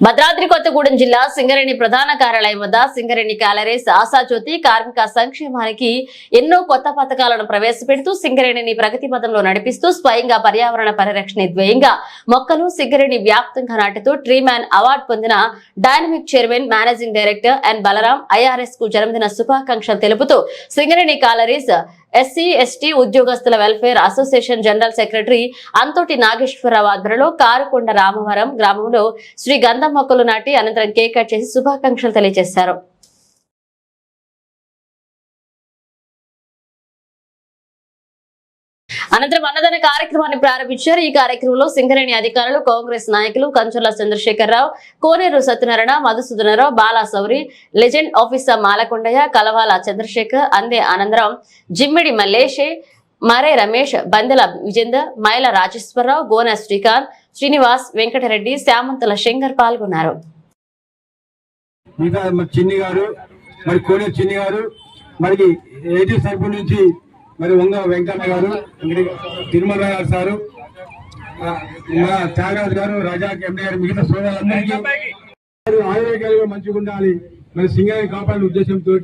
భద్రాద్రి కొత్తగూడెం జిల్లా సింగరేణి ప్రధాన కార్యాలయం వద్ద సింగరేణి క్యాలరీస్ ఆశాజ్యోతి కార్మిక సంక్షేమానికి ఎన్నో కొత్త పథకాలను ప్రవేశపెడుతూ సింగరేణిని ప్రగతి పథంలో నడిపిస్తూ స్వయంగా పర్యావరణ పరిరక్షణ ద్వయంగా మొక్కలు సింగరేణి వ్యాప్తంగా నాటుతూ ట్రీ మ్యాన్ అవార్డు పొందిన dynamic chairman managing director N Balram ఐఆర్ఎస్కు జన్మదిన శుభాకాంక్షలు తెలుపుతూ సింగరేణి క్యాలరీస్ ఎస్సీ ఎస్టీ ఉద్యోగస్తుల welfare association general secretary Anthoti Nageswararao ఆధ్వర్యంలో కారుకొండ రామవరం గ్రామంలో శ్రీ గంధం మొక్కలు నాటి అనంతరం కేక్ కట్ చేసి శుభాకాంక్షలు తెలియజేశారు. అనంతరం అన్నదాన కార్యక్రమాన్ని ప్రారంభించారు. ఈ కార్యక్రమంలో సింగరేణి అధికారులు కాంగ్రెస్ నాయకులు కంచుల చంద్రశేఖరరావు కోనేరు సత్యనారాయణ మధుసూదనరావు బాలాసౌరి లెజెండ్ ఆఫీసర్ మాలకొండయ్య కలవాల చంద్రశేఖర్ అందే అనంతరం జిమ్మిడి మల్లేషే మరే రమేష్ బందెల విజేందర్ మైల రాజేశ్వరరావు గోన శ్రీకాంత్ శ్రీనివాస్ వెంకటరెడ్డి శ్యామంతుల శంకర్ పాల్గొన్నారు. మరి చిన్ని గారు మరి కోనేరు చిన్ని గారు మరి ఏటీ సర్పు నుంచి మరి వంగ వెంకన్న గారు తిరుమల గారు సారు ఆ, మా త్యాగరాజు గారు రాజా ఎండి గారు మిగతా సోదరులందరికీ మరి మంచిగా ఉండాలి. మరి సింగాన్ని కాపాడే ఉద్దేశంతో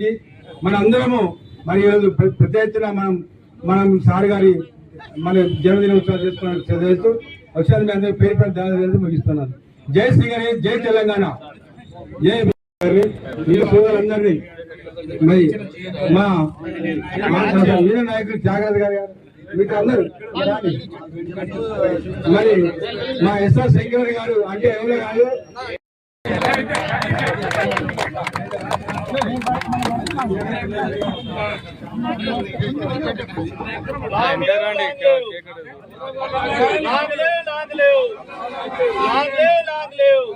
మన అందరము మరి ఈరోజు పెద్ద ఎత్తున మనం మనం సార్ గారి మన జన్మదినోత్సవాలు ఉత్సవాలు చదివేస్తూ ఒకసారి మీ అందరూ పేరు పేరు దాని ముగిస్తున్నాను. జై సింగరే జై తెలంగాణ. జై గారిని, మీరు సోదరులందరినీ మరి మా వీర నాయకుడు జాగ్రత్త గారు మీకు అందరు మరి మా ఎస్ఆర్ శంకర్ గారు అంటే ఎవరు కాదు. లాగలేవు లాగలేవు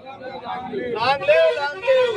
లాగలేవు లాగలేవు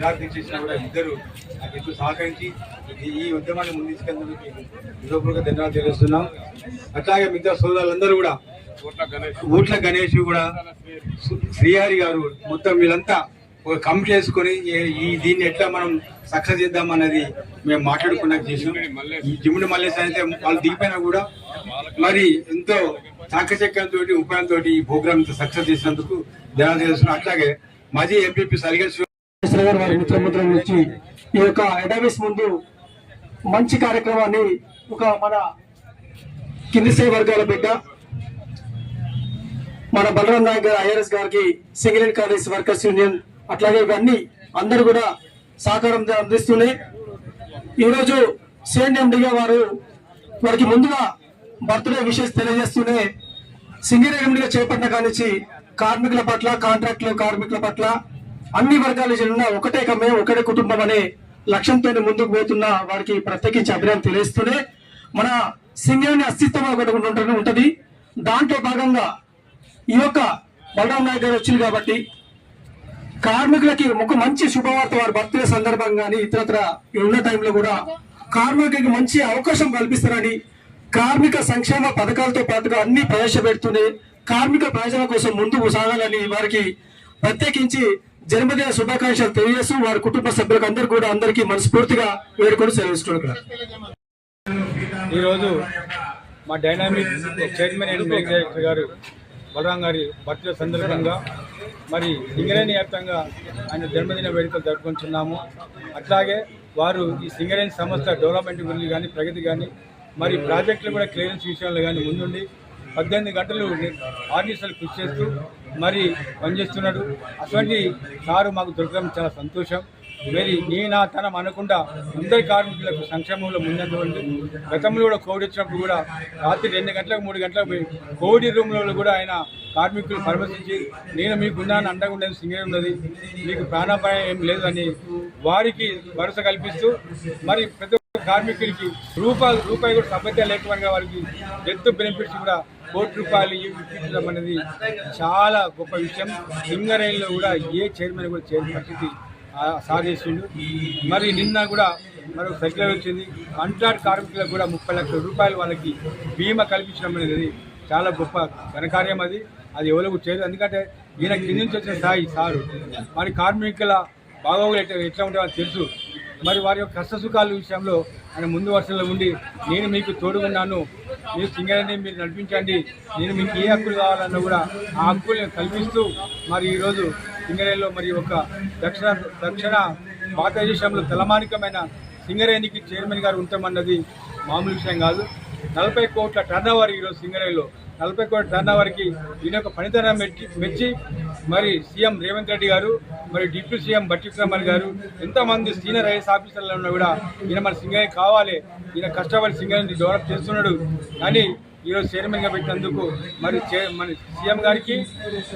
మొన్న చేసినా కూడా ఇద్దరు నాకు ఎక్కువ సహకరించి ఈ- ఉద్యమాన్ని ముందుకెళ్ళడానికి హృదయపూర్వక ధన్యవాదాలు తెలుస్తున్నాం అట్లాగే మిగతా సోదరులందరూ కూడా ఊట్ల గణేష్ కూడా శ్రీహరి గారు మొత్తం వీళ్ళంతా ఒక కమిటీ చేసుకొని ఈ- దీన్ని ఎట్లా మనం సక్సెస్ చేద్దాం అనేది మేము మాట్లాడుకున్నాక చేసాం ఈ జిమ్ముడి మల్లేశ్వర అయితే వాళ్ళు దిగిపోయినా కూడా మరి ఎంతో చాకచక్యంతో ఉపాయంతో ఈ ప్రోగ్రామ్ సక్సెస్ చేసినందుకు ధన్యవాదాలు తెలుస్తున్నాం అట్లాగే మాజీ ఎంపీపీ సరిగల్ గారు వారి నుంచి ఈ యొక్క అకాడమీస్ ముందు మంచి కార్యక్రమాన్ని ఒక మన కింది స్థాయి వర్గాల బిడ్డ మన బలరాం నాయక్ గారు ఐఆర్ఎస్ గారికి సింగిల్ కాలేజ్ వర్కర్స్ యూనియన్ అట్లాగే ఇవన్నీ అందరు కూడా సహకారం అందిస్తూనే ఈరోజు సిఎన్ఎండిగా వారు వారికి ముందుగా బర్త్డే విషెస్ తెలియజేస్తూనే సింగరేణిగా చేపట్టిన కానిచ్చి కార్మికుల పట్ల కాంట్రాక్టుల కార్మికుల పట్ల అన్ని వర్గాల జనున్న ఒకటే కమ్మే ఒకటే కుటుంబం అనే లక్ష్యంతో ముందుకు పోతున్న వారికి ప్రత్యేకించి అభినందన తెలియస్తూనే మన సింగరేణి అస్తిత్వం ఒకటి ఉంటుంది. దాంట్లో భాగంగా ఈ యొక్క బలరాం నాయక్ గారు వచ్చింది కాబట్టి కార్మికులకి ఒక మంచి శుభవార్త వారి బర్త్డే సందర్భంగా కానీ ఇతరత్ర ఉన్న టైంలో కూడా కార్మికులకి మంచి అవకాశం కల్పిస్తారని కార్మిక సంక్షేమ పథకాలతో పాటుగా అన్ని ప్రవేశపెడుతూనే కార్మిక ప్రయోజనం కోసం ముందుకు సాగాలని వారికి ప్రత్యేకించి జన్మదిన శుభాకాంక్షలు తెలియజేస్తూ వారి కుటుంబ సభ్యులకు అందరికీ కూడా అందరికీ మనస్ఫూర్తిగా వేడుకొని సెలవిస్తున్నారు ఈరోజు మా డైనామిక్ చైర్మన్ అండ్ డైరెక్టర్ గారు బలరాం గారి బర్త్డే సందర్భంగా మరి సింగరేణి వ్యాప్తంగా ఆయన జన్మదిన వేడుకలు జరుపుకుంటున్నాము. అట్లాగే వారు ఈ సింగరేణి సంస్థ డెవలప్మెంట్ గురించి కానీ ప్రగతి కానీ మరి ప్రాజెక్టులు కూడా క్లియరెన్స్ విషయంలో కానీ ముందుండి పద్దెనిమిది గంటలు ఆర్డిసలు కృషి చేస్తూ మరి పనిచేస్తున్నాడు. అటువంటి సారు మాకు దొరకడం చాలా సంతోషం. మరి నీ నా తనం అనకుండా అందరి కార్మికులకు సంక్షేమంలో ముందండి గతంలో కూడా కోవిడ్ వచ్చినప్పుడు కూడా రాత్రి రెండు గంటలకు మూడు గంటలకు పోయి కోవిడ్ రూమ్లో కూడా ఆయన కార్మికులు పరామర్శించి నేను మీకున్నాను అండగా ఉండేది సింగర్ ఉన్నది. మీకు ప్రాణాపాయం ఏం లేదు అని వారికి భరోసా కల్పిస్తూ మరి ప్రతి ఒక్క కార్మికుడికి రూపాయి రూపాయి కూడా సభ్యత లేకుండా వారికి డెత్ బెనిఫిట్స్ కూడా కోటి రూపాయలు ఇప్పించడం అనేది చాలా గొప్ప విషయం. సింగరేణిలో కూడా ఏ చైర్మన్ కూడా చేయని పరిస్థితి ఆ మరి నిన్న కూడా మరొక సర్కిల్ వచ్చింది. కాంట్రాక్ట్ కార్మికులకు కూడా ముప్పై లక్షల రూపాయలు వాళ్ళకి బీమా కల్పించడం అనేది చాలా గొప్ప ఘనకార్యం అది. అది ఎవరికి చేయదు ఎందుకంటే ఈయన కింది నుంచి వచ్చిన స్థాయి సారు. మరి కార్మికుల బాగోగులు ఎట్లా ఎట్లా ఉంటాయో తెలుసు. మరి వారి యొక్క కష్టసుఖాల విషయంలో ఆయన ముందు వరుసలో ఉండి నేను మీకు తోడుగున్నాను. మీరు సింగరేణి మీరు నడిపించండి. నేను మీకు ఏ హక్కులు కావాలన్నా కూడా ఆ హక్కుల్ని కల్పిస్తూ మరి ఈరోజు సింగరేణిలో మరి ఒక దక్షిణ దక్షిణ భారతదేశంలో తలమానికమైన సింగరేణికి చైర్మన్ గారు ఉంటామన్నది మామూలు విషయం కాదు. నలభై కోట్ల టర్న్ ఓవర్ ఈరోజు సింగరేణిలో. నలభై కోట్ల టర్న్ ఓవర్కి ఈయన యొక్క పనితనం మెచ్చి మెచ్చి మరి సీఎం రేవంత్ రెడ్డి గారు మరి డిప్యూటీ సీఎం బట్టి విక్రమణ్ గారు ఎంతమంది సీనియర్ ఐఎస్ ఆఫీసర్లు ఉన్నా కూడా ఈయన మన సింగరేణి కావాలి. ఈయన కష్టపడి సింగరేణి డెవలప్ చేస్తున్నాడు. కానీ ఈరోజు చైర్మన్గా పెట్టినందుకు మరి చే- మన సీఎం గారికి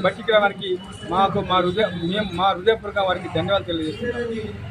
బట్టి విక్రమానికి మాకు మా హృదయ మేము మా హృదయపూర్వక వారికి ధన్యవాదాలు తెలియజేస్తున్నాం.